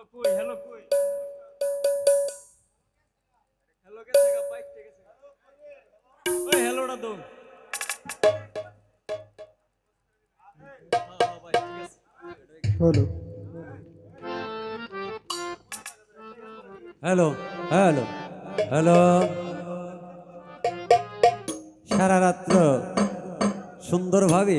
Hello কই hello কই hello গা বাইক থেকে ওই হ্যালোটা হ্যাঁ হ্যাঁ হলো হ্যালো হ্যালো হ্যালো সারা রাত্র সুন্দরভাবে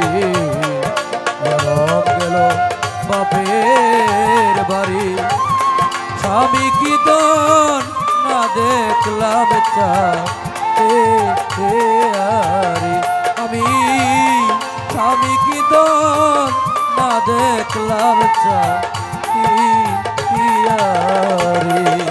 বাপের বাড়ি। স্বামী কি দন না দেখলাম আরে। আমি স্বামী কি দন না দেখলাম চা ই আরে।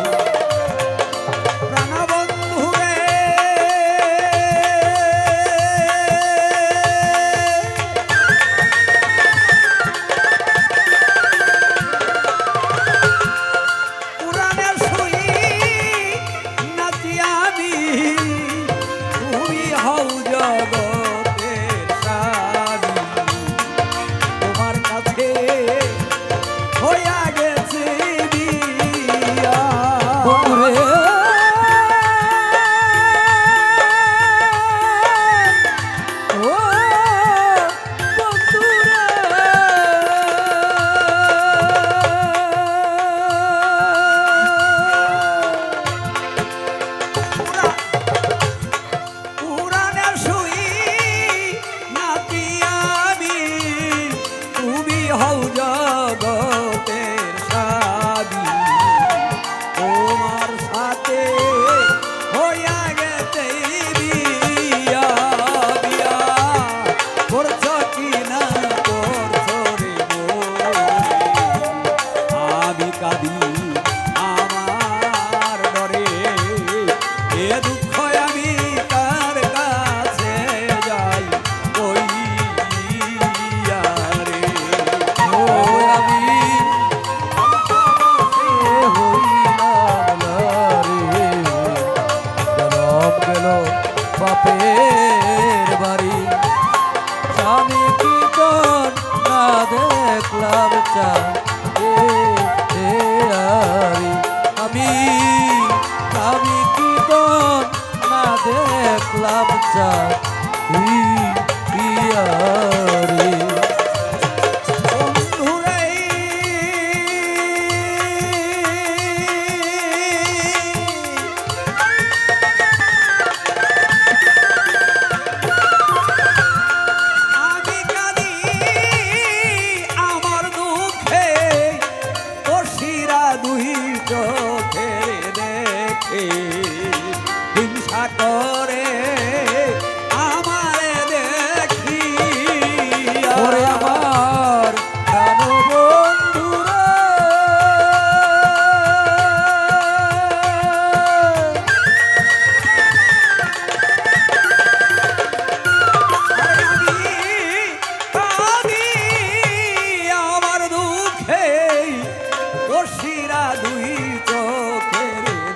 দোষীরা দুই চোখে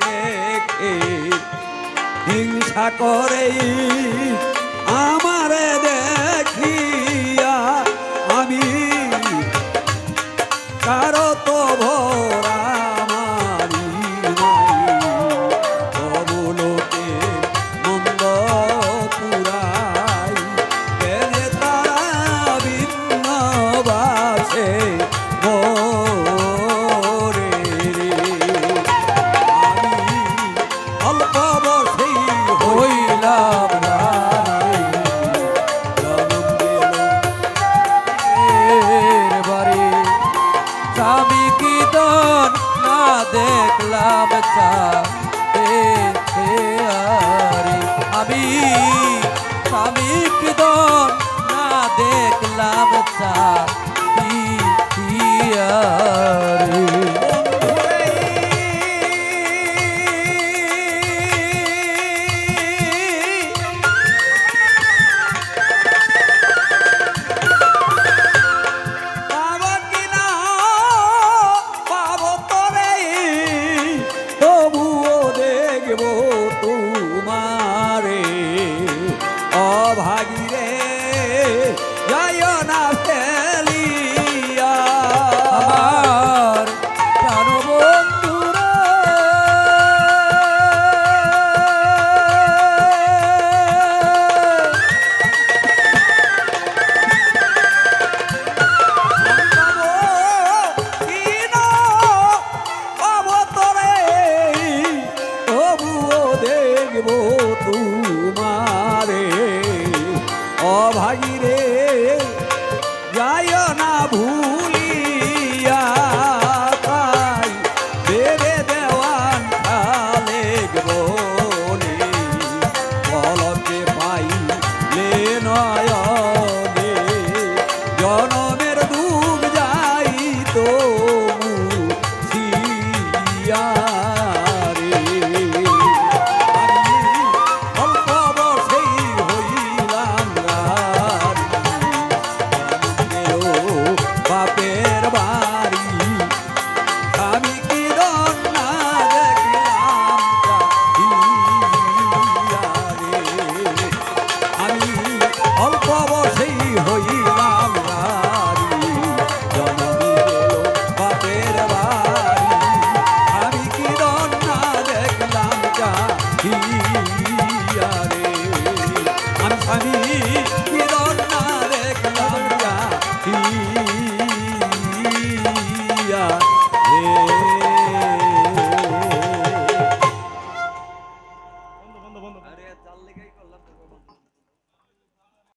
দেখে। হিংসা করে আমারে দেখিয়া আমি কারও তো ভরা স্বামী কি দন না দেখলাম আমি স্বামী কি দন না দেখলাম চা? জনমের দুঃখ